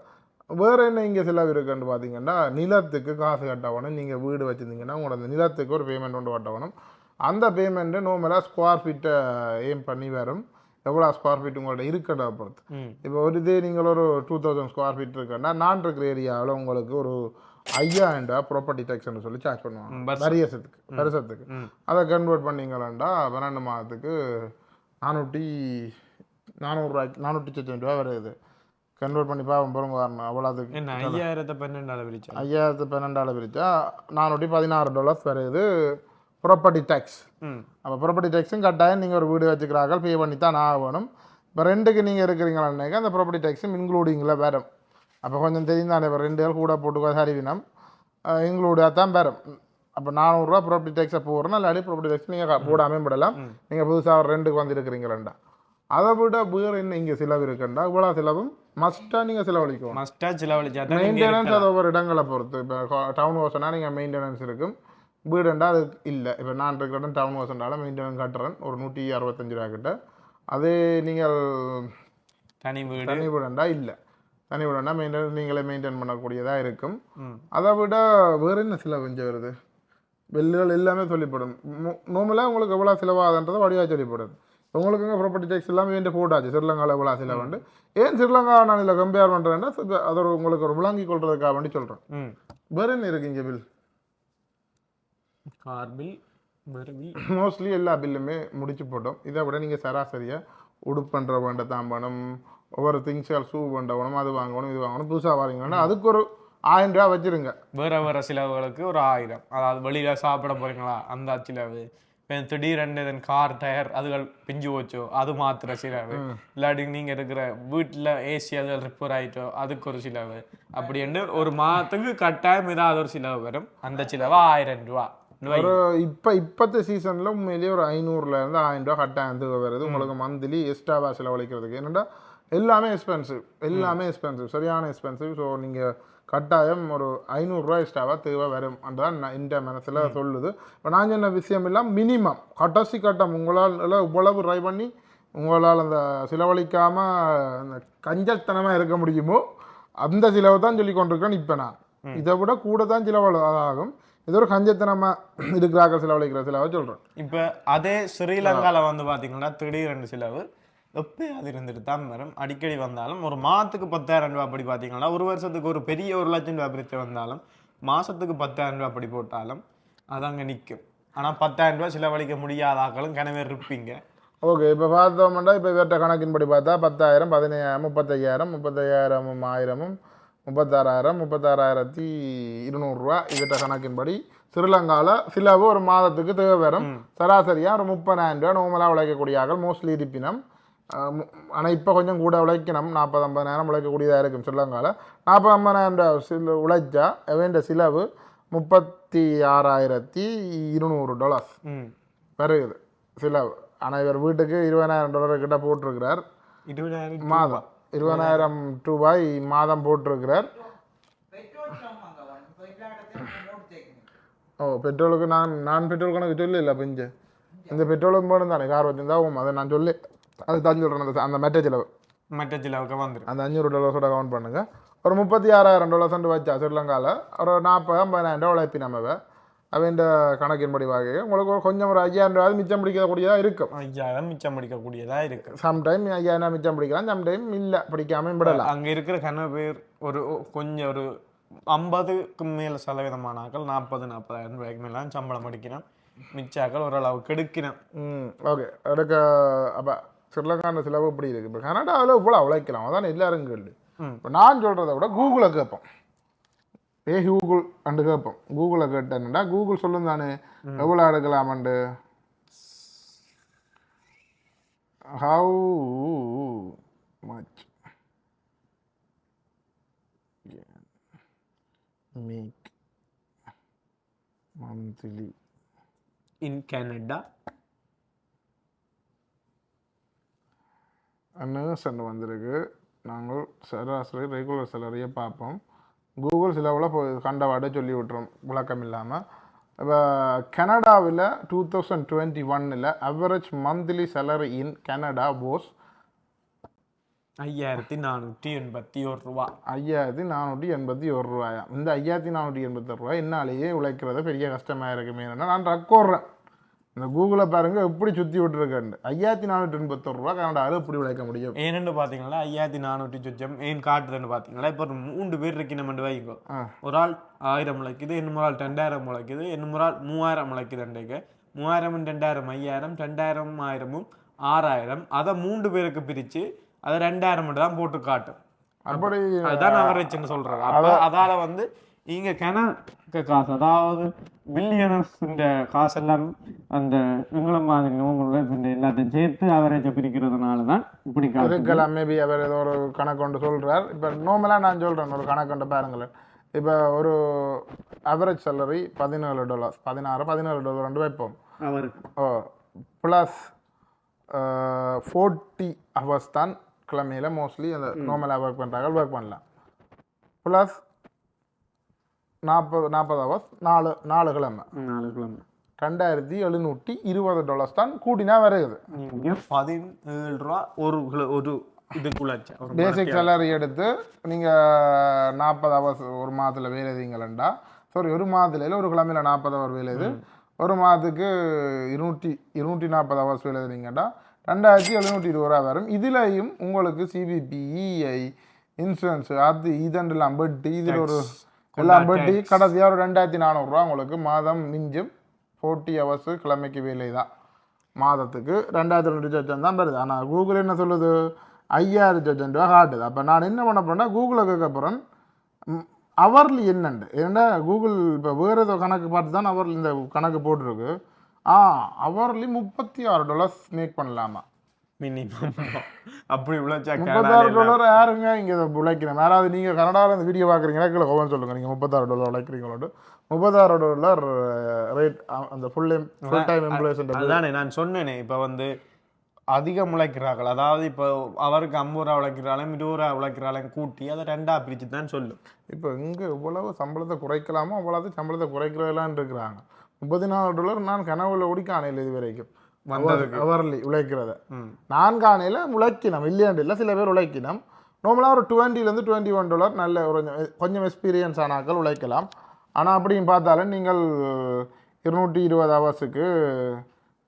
வேறு என்ன இங்கே செலவு இருக்குன்னு பார்த்தீங்கன்னா நிலத்துக்கு காசு கட்டணும் நீங்கள் வீடு வச்சுருந்தீங்கன்னா உங்களோட நிலத்துக்கு ஒரு பேமெண்ட் ஒன்று கட்டணும் அந்த பேமெண்ட்டு நார்மலாக ஸ்கொயர் ஃபீட்டை எய்ம் பண்ணி வரும். எவ்வளோ ஸ்கொயர் ஃபீட் உங்கள்ட்ட இருக்கிறத பொறுத்து. இப்போ ஒரு இதே நீங்கள் ஒரு டூ தௌசண்ட் ஸ்கொயர் ஃபீட் இருக்குன்னா நான் இருக்கிற ஏரியாவில் உங்களுக்கு ஒரு ரூபா ப்ராப்பர்ட்டி டேக்ஸ்னு சொல்லி சார்ஜ் பண்ணுவாங்க. வருஷத்துக்கு வருஷத்துக்கு. அதை கன்வெர்ட் பண்ணீங்களாண்டா பன்னெண்டு மாதத்துக்கு நானூற்றி நானூறுரூவாய்க்கு நானூற்றி சொச்சம் ரூபா வருது. கன்வெர்ட் பண்ணி பாவம் பாருங்க வரணும் அவ்வளோதுக்கு என்ன ஐயாயிரத்தை பன்னெண்டால பிரிச்சா? ஐயாயிரத்து பன்னெண்டால் பிரித்தா நானூற்றி பதினாறு டாலர்ஸ் வருது ப்ராப்பர்ட்டி டேக்ஸ் அப்போ ப்ராப்பர்ட்டி டேக்ஸும் கட்டாயம் நீங்கள் ஒரு வீடு வச்சுக்கிறார்கள் பே பண்ணி தான் நான் வேணும் இப்போ ரெண்டுக்கு நீங்கள் இருக்கிறீங்களான்னாக்க அந்த ப்ராப்பர்ட்டி டேக்ஸும் இன்க்ளூடிங்கில் வரும். அப்போ கொஞ்சம் தெரியும் தானே இப்போ ரெண்டு பேர் கூட போட்டு சரிவினம் இன்க்ளூடாக தான் வரும் அப்போ நானூறுரூவா ப்ராப்பர்ட்டி டேக்ஸை போடுறோம் இல்லாட்டி ப்ராப்பர்ட்டி டேக்ஸ் நீங்கள் போடாமல் விடலாம் நீங்கள் புதுசாக ஒரு ரெண்டுக்கு வந்துருக்கிறீங்களா அதை விட வேறு என்ன இங்கே செலவு இருக்குண்டா? இவ்வளோ செலவும் மஸ்ட்டாக நீங்கள் செலவழிக்கணும். மஸ்டா செலவழிச்சா மெயின்டெனன்ஸ் அது ஒவ்வொரு இடங்களை பொறுத்து. இப்போ டவுன் ஹவுஸ்னா நீங்கள் மெயின்டெனன்ஸ் இருக்கும். வீடுண்டா அது இல்லை. இப்போ நான் இருக்கிற இடம் டவுன் ஹவுஸ்னால மெயின்டெனன்ஸ் கட்டுறேன். ஒரு நூற்றி அறுபத்தஞ்சு ரூபா கிட்ட. அதே நீங்கள் தனி வீடு. தனி வீடுண்டா? இல்லை. தனி வீடுண்டா மெயின்டெனன்ஸ் நீங்களே மெயின்டைன் பண்ணக்கூடியதாக இருக்கும். அதை விட வேறு என்ன செலவு இங்கே வருது? பில்லுகள் எல்லாமே சொல்லிப்படும். நார்மலாக உங்களுக்கு எவ்வளோ செலவாகுதுன்றதை வடிவாக சொல்லிப்படும். உங்களுக்கு இங்கே ப்ராப்பர்ட்டி டேக்ஸ் எல்லாமே வேண்டி போட்டாச்சு. ஸ்ரீலங்காவில் எவ்வளோ செலவுண்டு? ஏன் ஸ்ரீலங்கா நான் இதில் கம்பேர் பண்ணுறேன்னா அது உங்களுக்கு ஒரு விளங்கி கொள்றதுக்காக வேண்டி சொல்கிறேன் வேறு என்ன இருக்கு இங்கே பில் கார் பில் மோஸ்ட்லி எல்லா பில்லுமே முடிச்சு போட்டோம். இதை விட நீங்கள் சராசரியாக உடுப்பு பண்ணுற வேண்ட தாம்பணும் ஒவ்வொரு திங்ஸ்கள் ஷூ பண்ண வேணும் அது வாங்கணும் இது வாங்கணும் புதுசாக வாங்கிங்கன்னா அதுக்கு ஒரு ஆயிரம் ரூபா வச்சுருங்க. வேற வேற செலவுகளுக்கு ஒரு ஆயிரம். அதாவது வெளியில சாப்பிட போறீங்களா? அந்த செலவு. திடீரென்று இதன் கார் டயர் அதுகள் பிஞ்சு போச்சோ? அது மாத்திர செலவு. இல்லாட்டி நீங்க இருக்கிற வீட்டில் ஏசி அதுகள் ரிப்பேர் ஆயிட்டோ? அதுக்கு ஒரு செலவு. அப்படின்னு ஒரு மாதத்துக்கு கட்டாயம் ஏதாவது ஒரு செலவு வரும். அந்த செலவு ஆயிரம் ரூபா. ஒரு இப்போ இப்போத்த சீசனில் உண்மையிலேயே ஒரு ஐநூறுலேருந்து ஆயிரம் ரூபா கட்டாயம் வருது. உங்களுக்கு மந்த்லி எக்ஸ்ட்ராவாக செலவழிக்கிறதுக்கு. என்னடா எல்லாமே எக்ஸ்பென்சிவ் எல்லாமே எக்ஸ்பென்சிவ் சரியான எக்ஸ்பென்சிவ் ஸோ நீங்கள் கட்டாயம் ஒரு ஐநூறுரூவா எக்ஸ்ட்ராவாக தேவை வரும். அதான் நான் இந்த மனசில் சொல்லுது. இப்போ நான் சொன்ன விஷயம் எல்லாம் மினிமம் கடைசி கட்டம் உங்களால் எல்லாம் இவ்வளவு ட்ரை பண்ணி உங்களால் அந்த செலவழிக்காமல் அந்த கஞ்சத்தனமாக இருக்க முடியுமோ அந்த செலவு தான் சொல்லி கொண்டிருக்கேன் இப்போ நான். இதை விட கூட தான் செலவு ஆகும் இது ஒரு கஞ்சத்தனமாக இருக்கிறார்கள் செலவழிக்கிற செலவை சொல்கிறேன் இப்போ அதே ஸ்ரீலங்கால வந்து பாத்தீங்கன்னா திடீரென்று செலவு. எப்பயாவது இருந்துட்டு தான் வரும்? அடிக்கடி வந்தாலும் ஒரு மாதத்துக்கு பத்தாயிரம் ரூபாய் அப்படி பார்த்தீங்கன்னா ஒரு வருஷத்துக்கு ஒரு பெரிய ஒரு லட்சம் ரூபாய் பிரச்சனை வந்தாலும் மாசத்துக்கு பத்தாயிரம் ரூபாய் அப்படி போட்டாலும் அது அங்கே நிற்கும் ஆனால் பத்தாயிரம் ரூபாய் செலவழிக்க முடியாத ஆக்களும் கனவே இருப்பீங்க. ஓகே இப்போ பார்த்தோம்னா இப்போ இவர்கிட்ட கணக்கின்படி பார்த்தா பத்தாயிரம் பதினையாயிரம் முப்பத்தையாயிரம் முப்பத்தையாயிரமும் ஆயிரமும் முப்பத்தாறாயிரம் முப்பத்தாறாயிரத்தி இருநூறுவா இவர்கிட்ட கணக்கின்படி ஸ்ரீலங்காவில் சிலவு ஒரு மாதத்துக்கு தேவை வரும். சராசரியாக ஒரு முப்பதாயிரம் ரூபா நோமலாக உழைக்கக்கூடிய ஆக்கள் மோஸ்ட்லி இருப்பினம் ஆனால் இப்போ கொஞ்சம் கூட உழைக்கணும். நாற்பது ஐம்பதாயிரம் உழைக்கக்கூடியதாக இருக்கும் ஸ்ரீலங்காவில் நாற்பது ஐம்பதாயிரம் சில உழைச்சா வேண்ட சிலவு? முப்பத்தி ஆறாயிரத்தி இருநூறு டாலர்ஸ் ம். வருகுது சில ஆனால் இவர் வீட்டுக்கு இருபதாயிரம் டாலர் கிட்ட போட்டிருக்கிறார். இருபதாயிரம் மாதம். இருபதாயிரம் ரூபாய் மாதம் போட்டிருக்கிறார். ஓ பெட்ரோலுக்கு நான் நான் பெட்ரோல் கணக்கு சொல்லி இல்லை பிஞ்சு. இந்த பெட்ரோலும் போகணும் தானே கார் வச்சிருந்தாவும் அதை நான் சொல்லி அது சொல்கிறேன் அந்த அந்த மெட்ட செலவு மற்ற சிலவுக்கு வந்துடும் அந்த அஞ்சூறு டாலர்ஸோட கவுண்ட் பண்ணுங்க ஒரு முப்பத்தி ஆறாயிரம் டாலர்ஸ் வச்சா ஸ்ரீலங்காவில் ஒரு நாற்பது ஐம்பதாயிரம் ரூபா உழைப்பி நம்ம அவன் கணக்கின்படி வாங்க உங்களுக்கு ஒரு கொஞ்சம் ஒரு ஐயாயிரம் ரூபாய் மிச்சம் பிடிக்கக்கூடியதாக இருக்கும் ஐயாயிரம் மிச்சம் பிடிக்கக்கூடியதா இருக்கு சம்டைம் ஐயாயிரம் மிச்சம் பிடிக்கலாம் சம்டைம் இல்லை பிடிக்காம விடலாம் அங்க இருக்கிற கன பேர் ஒரு கொஞ்சம் ஒரு ஐம்பதுக்கு மேல சதவீதமான ஆக்கள் நாற்பது நாற்பதாயிரம் ரூபாய்க்கு மேல சம்பளம் அடிக்கணும் மிச்சாக்கள் ஓரளவுக்கு எடுக்கணும் ம் ஓகே எடுக்க அப்போ ஸ்ரீலங்கான செலவு இப்படி இருக்குது இப்போ கனடாவில் இவ்வளோ உழைக்கலாம். அதான் எல்லாரும் கேள்வி. இப்போ நான் சொல்கிறத விட கூகுளை கேட்போம். ஏ கூகுள் அண்டு கேட்போம். கூகுளை கேட்டேன்டா கூகுள் சொல்லும் தானே. எவ்வளோ எடுக்கலாமண்டு? How much make monthly in Canada ஒன்று வந்திருக்கு. நாங்கள் சராசரி ரெகுலர் சேலரியை பார்ப்போம். கூகுள் சிலவில் கண்டவாட சொல்லி விட்டுரும் விளக்கம் இல்லாமல் இப்போ கனடாவில் டூ தௌசண்ட் டுவெண்ட்டி ஒன்னில் average monthly salary in Canada Bose ஐயாயிரத்தி நானூற்றி எண்பத்தி ஒரு ரூபா. ஐயாயிரத்தி நானூற்றி எண்பத்தி ஒரு ரூபாயா இந்த ஐயாயிரத்தி நானூற்றி எண்பத்தி ரூபாய் என்னாலேயே உழைக்கிறது பெரிய கஷ்டமாக இருக்குமே நான் ரக்கோடுறேன் இந்த கூகுளை பாருங்க எப்படி சுற்றி விட்டுருக்கேன் ஐயாயிரத்தி நானூற்றி எண்பத்தொரு ரூபா கனடாவில் எப்படி உழைக்க முடியும். ஏன்னு பார்த்தீங்களா? ஐயாயிரத்தி நானூற்றி சொச்சம் ஏன் காட்டுதுன்னு பார்த்தீங்களா? இப்போ மூன்று பேர் இருக்கணும்னு வைங்கோ ஆ. ஒரு ஆள் ஆயிரம் முளைக்குது இன்னும் ஆள் ரெண்டாயிரம் முளைக்குது இன்னும் ஆள் மூவாயிரம் முளைக்குது அன்றைக்கு. மூவாயிரம் ரெண்டாயிரம் ஐயாயிரம் ரெண்டாயிரம் ஆயிரமும் ஆறாயிரம். அதை மூன்று பேருக்கு பிரித்து அதை ரெண்டாயிரம் மட்டும் தான் போட்டு காட்டும். அப்படி அதுதான் அவரேஜ்னு அப்ப அதால வந்து இங்க கணக்கு காசு அதாவது பில்லியனர்ஸ் இந்த காசெல்லாம் அந்த இங்கிலம் மாதிரி நோங்களோட இந்த எல்லாத்தையும் சேர்த்து அவரேஜ் பிரிக்கிறதுனால தான் இப்படி இருக்கலாம் மேபி அவர் ஏதோ ஒரு கணக்கு கொண்டு சொல்கிறார் இப்போ நார்மலாக நான் சொல்கிறேன் ஒரு கணக்கு கொண்டு பாருங்களேன். இப்போ ஒரு அவரேஜ் சேலரி பதினேழு டாலர்ஸ் பதினாறு பதினேழு டாலர் ரெண்டு வைப்போம். ஓ ப்ளஸ் ஃபோர்ட்டி ஹவர்ஸ் தான் கிழமையில் மோஸ்ட்லி அந்த நார்மலாக ஒர்க் பண்ணுறாங்க ஒர்க் பண்ணலாம். ப்ளஸ் நாற்பது நாற்பது ஹவர்ஸ் நாலு நாலு கிழமை. நாலு கிழமை. ரெண்டாயிரத்தி எழுநூற்றி இருபது டாலர்ஸ் தான் கூட்டினா வருது பதினேழு ரூபா ஒரு கிலோ ஒரு இதுக்குள்ள ஒரு பேசிக் சேலரி எடுத்து நீங்கள் நாற்பது ஹவர்ஸ் ஒரு மாதத்தில் வேலை சாரி ஒரு மாதத்துல ஒரு கிழமையில் நாற்பது ஹவர் வேலை இது ஒரு மாதத்துக்கு இருநூற்றி இருநூற்றி நாற்பது ஹவர்ஸ் வேலை செய்யுங்கடா? ரெண்டாயிரத்தி எழுநூற்றி இருபது ரூபா வரும். இதுலேயும் உங்களுக்கு சிபிபி இஐ இன்சூரன்ஸ் அது இதெல்லாம் பெட்டி இதில் ஒரு எல்லாம் பெட்டி கடைசியாக ஒரு ரெண்டாயிரத்தி நானூறுரூவா உங்களுக்கு மாதம் மிஞ்சும் ஃபோர்ட்டி ஹவர்ஸு கிழமைக்கு வேலை தான் மாதத்துக்கு ரெண்டாயிரத்தி ரெண்டு லட்சம் தான் வருது ஆனால் கூகுள் என்ன சொல்லுது? ஐயாயிரம் லட்சம் ரூபா காட்டுது. அப்போ நான் என்ன பண்ண போறேன்னா கூகுளை கேட்க போகிறேன் அவர்லி என்னண்டு? ஏன்னா கூகுள் இப்போ வேறு ஏதோ கணக்கு பார்த்து தான் அவர்லி இந்த கணக்கு போட்டிருக்கு. ஆ அவர்லி முப்பத்தி ஆறு டாலர்ஸ் மேக் பண்ணலாமா? மினிமம். அப்படி உழைச்சா முப்பத்தாறு டாலர் யாருங்க இங்கே உழைக்கிறேன் யாராவது நீங்கள் கனடாவில் இந்த வீடியோ பார்க்குறீங்களா? கீழே கவனம் சொல்லுங்கள் நீங்கள் முப்பத்தாறு டாலர் உழைக்கிறீங்களோடு முப்பத்தாறு டாலர் ரேட் அந்த ஃபுல் ஃபுல் டைம் எம்ப்ளாயிஸ் அதுதானே நான் சொன்னேனே இப்போ வந்து அதிகம் உழைக்கிறார்கள். அதாவது இப்போ அவருக்கு ஐம்பது ரூபா உழைக்கிறாலும் இருபது ரூபா உழைக்கிறாலும் கூட்டி அதை ரெண்டா பிரிச்சு தான் சொல்லும் இப்போ இங்கே இவ்வளவு சம்பளத்தை குறைக்கலாமோ அவ்வளவு சம்பளத்தை குறைக்கிறதெல்லாம் இருக்கிறாங்க. முப்பத்தி நாலு டாலர் நான் கனவுல ஓடி காணையில் இது வரைக்கும். அவர்லி உழைக்கிறத. ம். நான் காணையில் உழைக்கினோம் இல்லையாண்டு இல்லை. சில பேர் உழைக்கினோம். நார்மலாக ஒரு டுவெண்ட்டிலேருந்து டுவெண்ட்டி ஒன் டாலர் நல்ல ஒரு கொஞ்சம் எக்ஸ்பீரியன்ஸ் ஆனாக்கள் உழைக்கலாம். ஆனால் அப்படின்னு பார்த்தாலும் நீங்கள் இருநூற்றி இருபது ஹவர்ஸுக்கு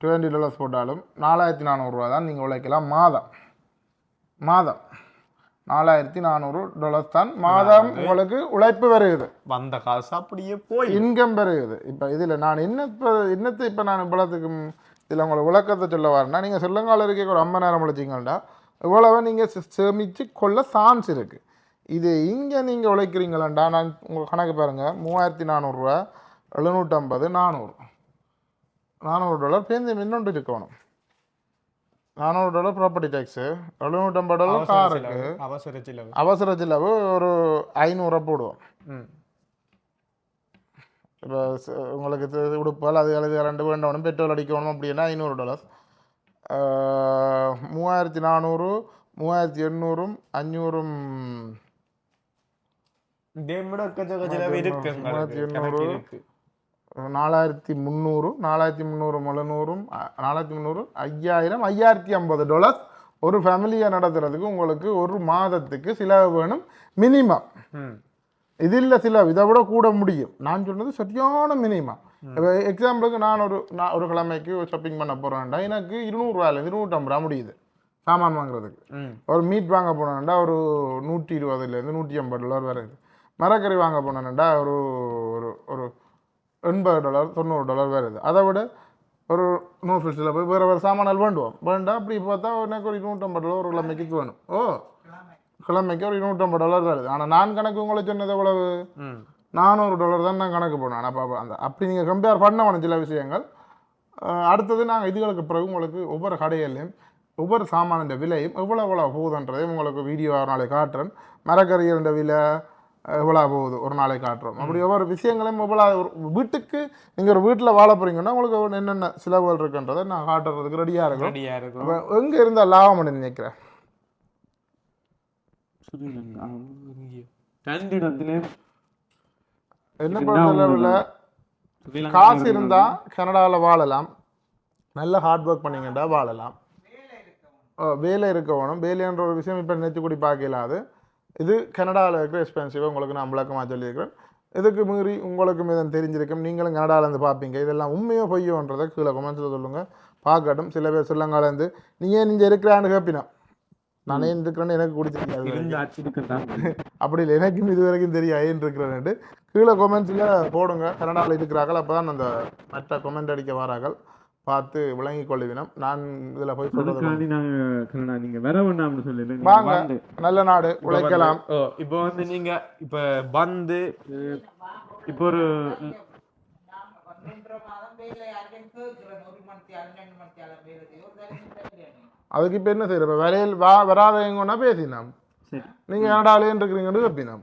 டுவெண்ட்டி டாலர்ஸ் போட்டாலும் நாலாயிரத்தி நானூறுரூவா தான் நீங்கள் உழைக்கலாம் மாதம். மாதம். நாலாயிரத்தி நானூறு டாலர்ஸ் தான் மாதம் உங்களுக்கு உழைப்பு வருகுது வந்த காசு அப்படியே போய் இன்கம் பெருகுது இப்போ இதில் நான் என்ன இப்போ என்னத்தை இப்போ நான் இவ்வளோத்துக்கு இதில் உங்களை விளக்கத்தை சொல்ல வரேன்னா நீங்கள் சொல்லுங்கால இருக்க ஒரு ஐம்பது நேரம் உழைச்சிங்கள்டா இவ்வளவு நீங்கள் சேமித்து கொள்ள சான்ஸ் இருக்குது இது இங்கே நீங்கள் உழைக்கிறீங்களாண்டா நான் உங்கள் கணக்கு பாருங்கள் மூவாயிரத்தி நானூறுரூவா எழுநூற்றம்பது நானூறு. நானூறு டாலர் பேருந்து இன்னொன்று இருக்கணும் நானூறு டாலர் ப்ராப்பர்ட்டி டேக்ஸு எழுநூற்றம்பது டாலர் காருக்கு செலவு, அவசர செலவு. அவசர செலவு ஒரு ஐநூறுரூவா போடுவோம். ம். இப்போ உங்களுக்கு இது உடுப்புகள் அது எழுது ரெண்டு வேண்டணும் பெட்ரோல் அடிக்கணும் அப்படின்னா ஐநூறு டாலர்ஸ் மூவாயிரத்தி நானூறு மூவாயிரத்தி எண்ணூறும் அஞ்சூறும் மூவாயிரத்தி. எண்ணூறு. நாலாயிரத்தி முந்நூறு நாலாயிரத்தி முந்நூறு முழுநூறும் நாலாயிரத்தி முந்நூறு ஐயாயிரம் ஐயாயிரத்தி ஐம்பது டாலர்ஸ் ஒரு ஃபேமிலியை நடத்துறதுக்கு உங்களுக்கு ஒரு மாதத்துக்கு செலவு வேணும் மினிமம் ம். இதில் சில இதை விட கூட முடியும். நான் சொன்னது சரியான மினிமம். இப்போ எக்ஸாம்பிளுக்கு நான் ஒரு நான் ஒரு கிழமைக்கு ஷாப்பிங் பண்ண போகிறேன்டா எனக்கு இருநூறுவாயிலேருந்து இருநூற்றம்பது ரூபா முடியுது சாமான் வாங்குறதுக்கு. ஒரு மீட் வாங்க போனேன்டா ஒரு நூற்றி இருபதுலேருந்து நூற்றி ஐம்பது டாலர் வருது மரக்கறி வாங்க போனேன்டா ஒரு ஒரு ஒரு எண்பது டாலர் தொண்ணூறு டாலர் வருது அதை விட ஒரு நூறு ஃபிஷ்டில் போய் வேறு வேறு சாமான்கள் வேண்டுவோம். வேண்டாம் அப்படி பார்த்தா எனக்கு ஒரு இருநூற்றம்பது டாலர் ஒரு கிழமைக்கு வேணும். ஓ கிழமைக்கு ஒரு இருநூற்றம்பது டாலர் வருது ஆனால் நான் கணக்கு உங்களை சொன்னது எவ்வளவு. நானூறு டாலர் தான் நான் கணக்கு போனேன் பாப்பா அந்த அப்படி நீங்கள் கம்பேர் பண்ண சில விஷயங்கள். அடுத்தது நாங்கள் இதுகளுக்கு பிறகு உங்களுக்கு ஒவ்வொரு கடையிலையும் ஒவ்வொரு சாமானின் விலையும் எவ்வளோ எவ்வளோ போகுதுன்றதையும் உங்களுக்கு வீடியோ ஒரு நாளைக்கு காட்டுறேன். மரக்கறியின் விலை எவ்வளோ போகுது? ஒரு நாளைக்கு காட்டுறோம். அப்படி ஒவ்வொரு விஷயங்களையும் எவ்வளோ ஒரு வீட்டுக்கு நீங்கள் ஒரு வீட்டில் வாழ போகிறீங்கன்னா உங்களுக்கு என்னென்ன செலவுகள் இருக்குன்றதை நான் காட்டுறதுக்கு ரெடியாக இருக்கும் அப்போ எங்கே இருந்தால் லாபம் பண்ணி நினைக்கிறேன் ஸ்ரீலங்கா இங்கே. ரெண்டு இடத்துலயும் என்ன பொறுத்தளவில் காசு இருந்தால் கனடாவில் வாழலாம். நல்ல ஹார்ட் ஒர்க் பண்ணீங்கன்னா வாழலாம். ஓ, வேலை இருக்க வேணும். வேலைன்ற ஒரு விஷயம் இப்போ நினைச்சு கூடி பார்க்கலாது இது கனடாவில் இருக்கிற எக்ஸ்பென்சிவாக உங்களுக்கு நான் விளக்கமாக சொல்லியிருக்கிறேன். இதுக்கு மீறி உங்களுக்கு மீதம் தெரிஞ்சிருக்கும். நீங்களும் கனடாவில் இருந்து பார்ப்பீங்க. இதெல்லாம் உண்மையோ பொய்யோன்றதை கீழே கொமெண்ட்ஸில் சொல்லுங்கள் பார்க்கட்டும். சில பேர் ஸ்ரீலங்காலேருந்து நீ ஏன் நீங்கள் இருக்கிறான்னு கேப்பினா? நானே இருக்கிறேன்னு எனக்கு இருந்து அச்சிருக்கதான் அப்படி இல்லை எனக்கும் இது வரைக்கும் தெரியும் ஏன் இருக்கிறேன்ட்டு கீழே கொமெண்ட்ஸில் போடுங்க கனடாவில் இருக்கிறார்கள் அப்போ தான் அந்த மற்ற கொமெண்ட் அடிக்க வரார்கள். பார்த்து விளங்கிக் கொள்ளுவினம். நான் இதில் போய் சொல்றது நாங்க கனடா நீங்க வர வேண்டாம்னு சொல்லல வாங்க நல்ல நாடு உழைக்கலாம். இப்போ வந்து நீங்க இப்ப வந்து இப்போ ஒரு ஒன்றரை மாதம் வேலை யாருக்கும் கேட்கிறேன் ஒரு மணித்தி ரெண்டு மணித்தி வேலை அதுக்கு இப்போ என்ன செய்யற? இப்போ வரையில் வா வராதவங்கன்னா பேசினோம். நீங்கள் கனடாலேன்னு இருக்கிறீங்கன்னு கேப்பினோம்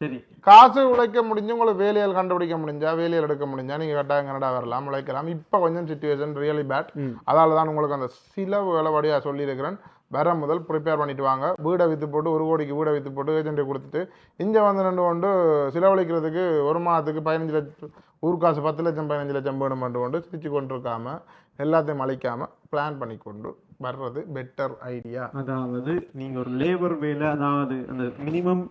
சரி. காசு உழைக்க முடிஞ்சு உங்களுக்கு வேலையில் கண்டுபிடிக்க முடிஞ்சா வேலையில் எடுக்க முடிஞ்சா நீங்கள் கட்டாயம் கனடா வரலாம் உழைக்கலாம். இப்போ கொஞ்சம் சுச்சுவேஷன் ரியலி பேட் அதால தான் உங்களுக்கு அந்த சில வேலைபடியாக சொல்லியிருக்கிறேன். வர முதல் ப்ரிப்பேர் பண்ணிட்டு வாங்க. வீடை விற்று போட்டு ஒரு கோடிக்கு வீடை விற்று போட்டு ஏஜென்ட்டை கொடுத்துட்டு இங்கே வந்து ரெண்டு கொண்டு செலவழிக்கிறதுக்கு ஒரு மாதத்துக்கு பதினஞ்சு லட்சம் ஊர் காசு பத்து லட்சம் பதினஞ்சு லட்சம் வேணும் கொண்டு கொண்டு சிரிச்சு கொண்டு இருக்காம எல்லாத்தையும் அழிக்காம பிளான் பண்ணி கொண்டு வர்றது பெட்டர் ஐடியா அதாவது நீங்க ஒரு லேபர் வேலை அதாவது அந்த மினிமம்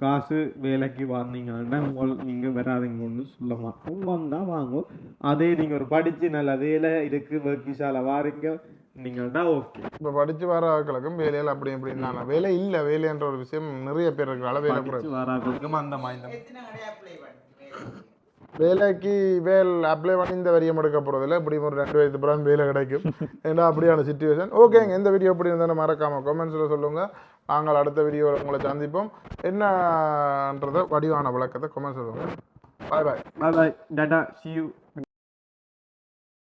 காசு வேலைக்கு வந்தீங்கன்னா உங்கள் நீங்க வராதீங்கன்னு சொல்லலாம். வந்தா வாங்க அதே நீங்க ஒரு படிச்சு நல்ல வேலை இருக்கு வக்கிசால வாரீங்க நீங்கள்டா ஓகே இப்போ படித்து வர ஆட்களுக்கும் வேலையில் அப்படி இப்படின்னா வேலை இல்லை. வேலைன்ற ஒரு விஷயம் நிறைய பேர் இருக்கிறால வேலை படிச்சு வராங்க அந்த மாதிரி வேலைக்கு வேல் அப்ளை பண்ணி இந்த வரியம் எடுக்க போகிறதில்ல இப்படி ஒரு ரெண்டு வயது பிறகு வேலை கிடைக்கும். ஏன்னா அப்படியான சுச்சுவேஷன் ஓகேங்க இந்த வீடியோ எப்படி இருந்தாலும் மறக்காமல் கமெண்ட்ஸில் சொல்லுங்கள் நாங்கள் அடுத்த வீடியோவில் உங்களை சந்திப்போம். என்னன்றதை வடிவான விளக்கத்தை கமெண்ட்ஸ் சொல்லுங்கள் bye bye bye bye tata see you